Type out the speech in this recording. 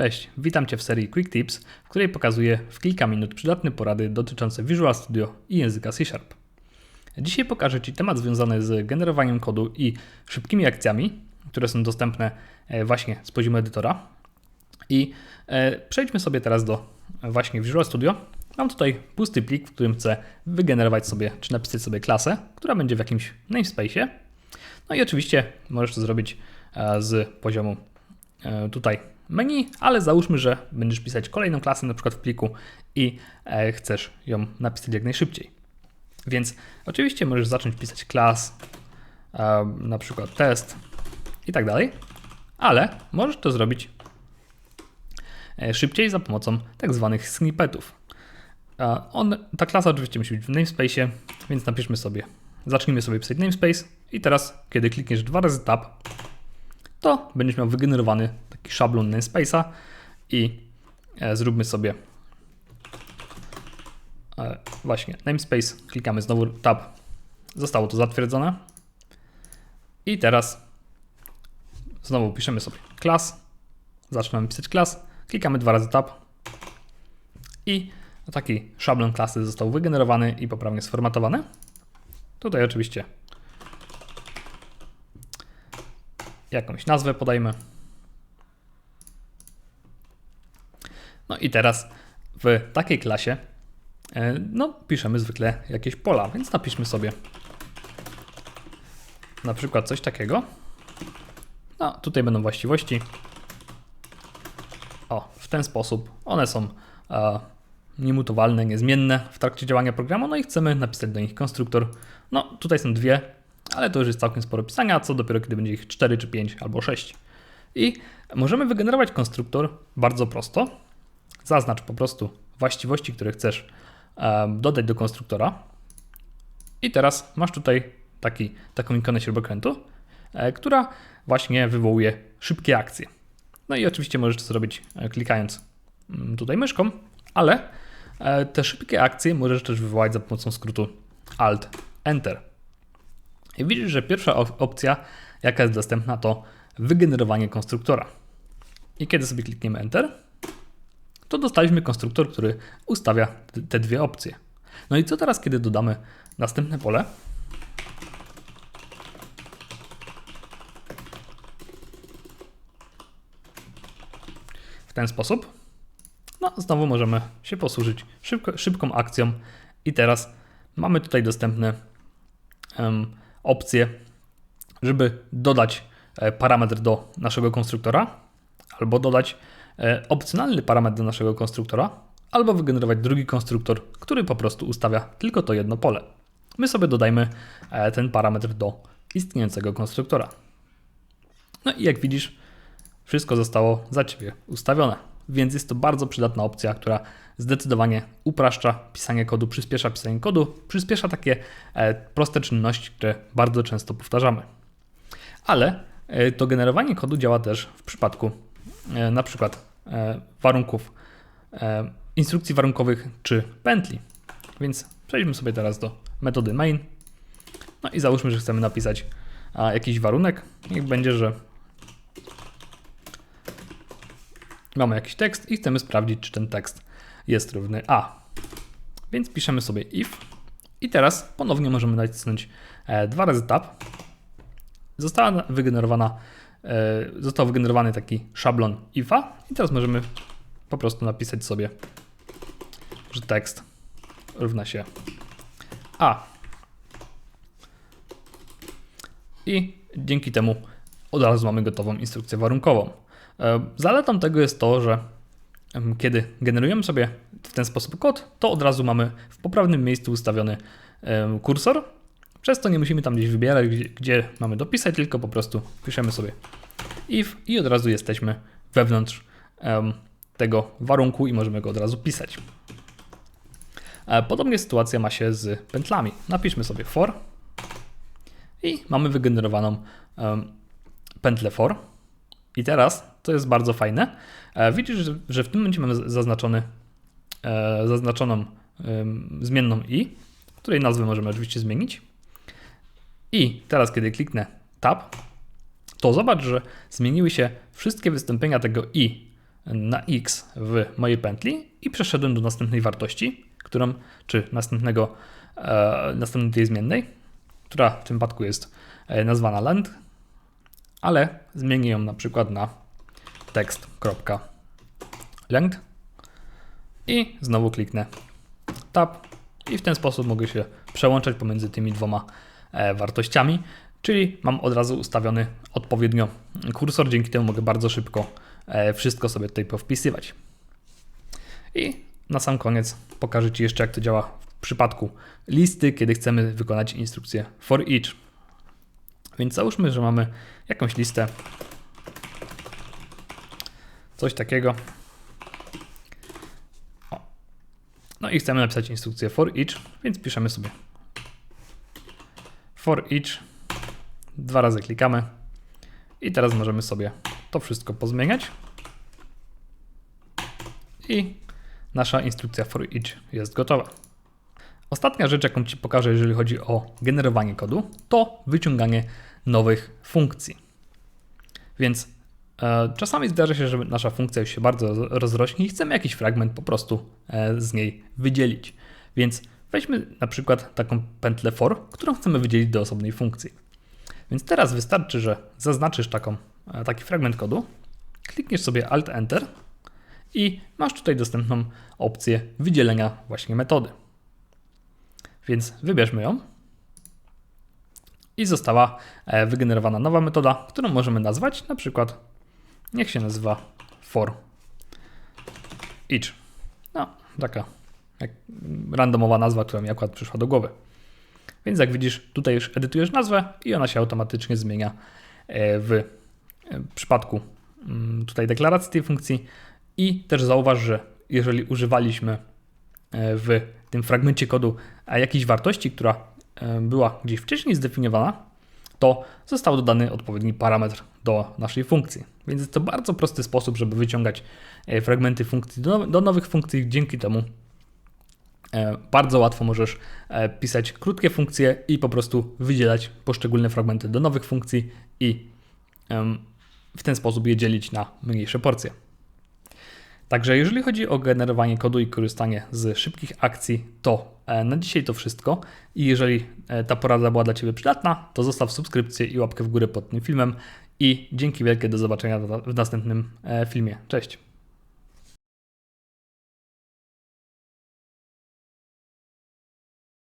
Cześć, witam Cię w serii Quick Tips, w której pokazuję w kilka minut przydatne porady dotyczące Visual Studio i języka C Sharp. Dzisiaj pokażę Ci temat związany z generowaniem kodu i szybkimi akcjami, które są dostępne e, właśnie z poziomu edytora. I e, przejdźmy sobie teraz do właśnie Visual Studio. Mam tutaj pusty plik, w którym chcę wygenerować sobie, czy napisać sobie klasę, która będzie w jakimś namespace'ie. No i oczywiście możesz to zrobić e, z poziomu tutaj menu, ale załóżmy, że będziesz pisać kolejną klasę na przykład w pliku i e, chcesz ją napisać jak najszybciej. Więc oczywiście możesz zacząć pisać klas, e, na przykład test i tak dalej, ale możesz to zrobić e, szybciej za pomocą tak zwanych snippetów. On, ta klasa oczywiście musi być w namespace, więc napiszmy sobie, zacznijmy sobie pisać namespace i teraz, kiedy klikniesz dwa razy tab, to będziesz miał wygenerowany taki szablon namespace'a i e, zróbmy sobie e, właśnie namespace, klikamy znowu tab, zostało to zatwierdzone. I teraz znowu piszemy sobie class, zaczynamy pisać class, klikamy dwa razy tab. I taki szablon klasy został wygenerowany i poprawnie sformatowany. Tutaj oczywiście jakąś nazwę podajmy. No i teraz w takiej klasie e, no, piszemy zwykle jakieś pola, więc napiszmy sobie na przykład coś takiego. No, tutaj będą właściwości. O, w ten sposób one są e, niemutowalne, niezmienne w trakcie działania programu, no i chcemy napisać do nich konstruktor. No, tutaj są dwie, ale to już jest całkiem sporo pisania, co dopiero kiedy będzie ich 4 czy 5 albo 6. I możemy wygenerować konstruktor bardzo prosto. Zaznacz po prostu właściwości, które chcesz dodać do konstruktora. I teraz masz tutaj taki, taką ikonę śrubokrętu, e, która właśnie wywołuje szybkie akcje. No i oczywiście możesz to zrobić e, klikając mm, tutaj myszką, ale e, te szybkie akcje możesz też wywołać za pomocą skrótu Alt Enter. I widzisz, że pierwsza opcja, jaka jest dostępna, to wygenerowanie konstruktora. I kiedy sobie klikniemy Enter, to dostaliśmy konstruktor, który ustawia te dwie opcje. No i co teraz, kiedy dodamy następne pole? W ten sposób. No, znowu możemy się posłużyć szybko, szybką akcją i teraz mamy tutaj dostępne um, opcję, żeby dodać e, parametr do naszego konstruktora, albo dodać e, opcjonalny parametr do naszego konstruktora, albo wygenerować drugi konstruktor, który po prostu ustawia tylko to jedno pole. My sobie dodajmy e, ten parametr do istniejącego konstruktora. No i jak widzisz, wszystko zostało za Ciebie ustawione więc jest to bardzo przydatna opcja, która zdecydowanie upraszcza pisanie kodu, przyspiesza pisanie kodu, przyspiesza takie e, proste czynności, które bardzo często powtarzamy. Ale e, to generowanie kodu działa też w przypadku e, na przykład warunków, instrukcji warunkowych czy pętli. Więc przejdźmy sobie teraz do metody main. No i załóżmy, że chcemy napisać jakiś warunek. Niech będzie, że Mamy jakiś tekst i chcemy sprawdzić, czy ten tekst jest równy A. Więc piszemy sobie if i teraz ponownie możemy nacisnąć e, dwa razy tab. Została wygenerowana, e, został wygenerowany taki szablon if'a i teraz możemy po prostu napisać sobie, że tekst równa się A. I dzięki temu od razu mamy gotową instrukcję warunkową. E, zaletą tego jest to, że kiedy generujemy sobie w ten sposób kod, to od razu mamy w poprawnym miejscu ustawiony kursor. Przez to nie musimy tam gdzieś wybierać, gdzie, mamy dopisać, tylko po prostu piszemy sobie if i od razu jesteśmy wewnątrz tego warunku i możemy go od razu pisać. E, podobnie sytuacja ma się z pętlami. Napiszmy sobie for i mamy wygenerowaną pętlę for. I teraz, to jest bardzo fajne, e, widzisz, że w tym momencie mamy zaznaczony, e, zaznaczoną zmienną i, której nazwę możemy oczywiście zmienić. I teraz, kiedy kliknę Tab, to zobacz, że zmieniły się wszystkie wystąpienia tego i na x w mojej pętli i przeszedłem do następnej wartości, którą, czy następnego, e, następnej tej zmiennej, która w tym przypadku jest nazwana length, ale zmienię ją na przykład na text.length i znowu kliknę tab i w ten sposób mogę się przełączać pomiędzy tymi dwoma e, wartościami, czyli mam od razu ustawiony odpowiednio kursor, dzięki temu mogę bardzo szybko e, wszystko sobie tutaj powpisywać. I na sam koniec pokażę Ci jeszcze, jak to działa w przypadku listy, kiedy chcemy wykonać instrukcję for each. Więc załóżmy, że mamy jakąś listę, coś takiego. O. No i chcemy napisać instrukcję for each, więc piszemy sobie for each. Dwa razy klikamy i teraz możemy sobie to wszystko pozmieniać. I nasza instrukcja for each jest gotowa. Ostatnia rzecz, jaką Ci pokażę, jeżeli chodzi o generowanie kodu, to wyciąganie nowych funkcji. Więc e, czasami zdarza się, że nasza funkcja już się bardzo rozrośnie i chcemy jakiś fragment po prostu e, z niej wydzielić. Więc weźmy na przykład taką pętlę for, którą chcemy wydzielić do osobnej funkcji. Więc teraz wystarczy, że zaznaczysz taką, e, taki fragment kodu, klikniesz sobie Alt Enter i masz tutaj dostępną opcję wydzielenia właśnie metody. Więc wybierzmy ją i została e, wygenerowana nowa metoda, którą możemy nazwać na przykład, niech się nazywa for each. No, taka randomowa nazwa, która mi akurat przyszła do głowy. Więc jak widzisz, tutaj już edytujesz nazwę i ona się automatycznie zmienia e, w przypadku mm, tutaj deklaracji tej funkcji i też zauważ, że jeżeli używaliśmy e, w tym fragmencie kodu jakiejś wartości, która e, była gdzieś wcześniej zdefiniowana, to został dodany odpowiedni parametr do naszej funkcji. Więc jest to bardzo prosty sposób, żeby wyciągać e, fragmenty funkcji do, do nowych funkcji. Dzięki temu bardzo łatwo możesz pisać krótkie funkcje i po prostu wydzielać poszczególne fragmenty do nowych funkcji i w ten sposób je dzielić na mniejsze porcje. Także jeżeli chodzi o generowanie kodu i korzystanie z szybkich akcji, to e, na dzisiaj to wszystko. I jeżeli e, ta porada była dla Ciebie przydatna, to zostaw subskrypcję i łapkę w górę pod tym filmem. I dzięki wielkie do zobaczenia w następnym e, filmie. Cześć!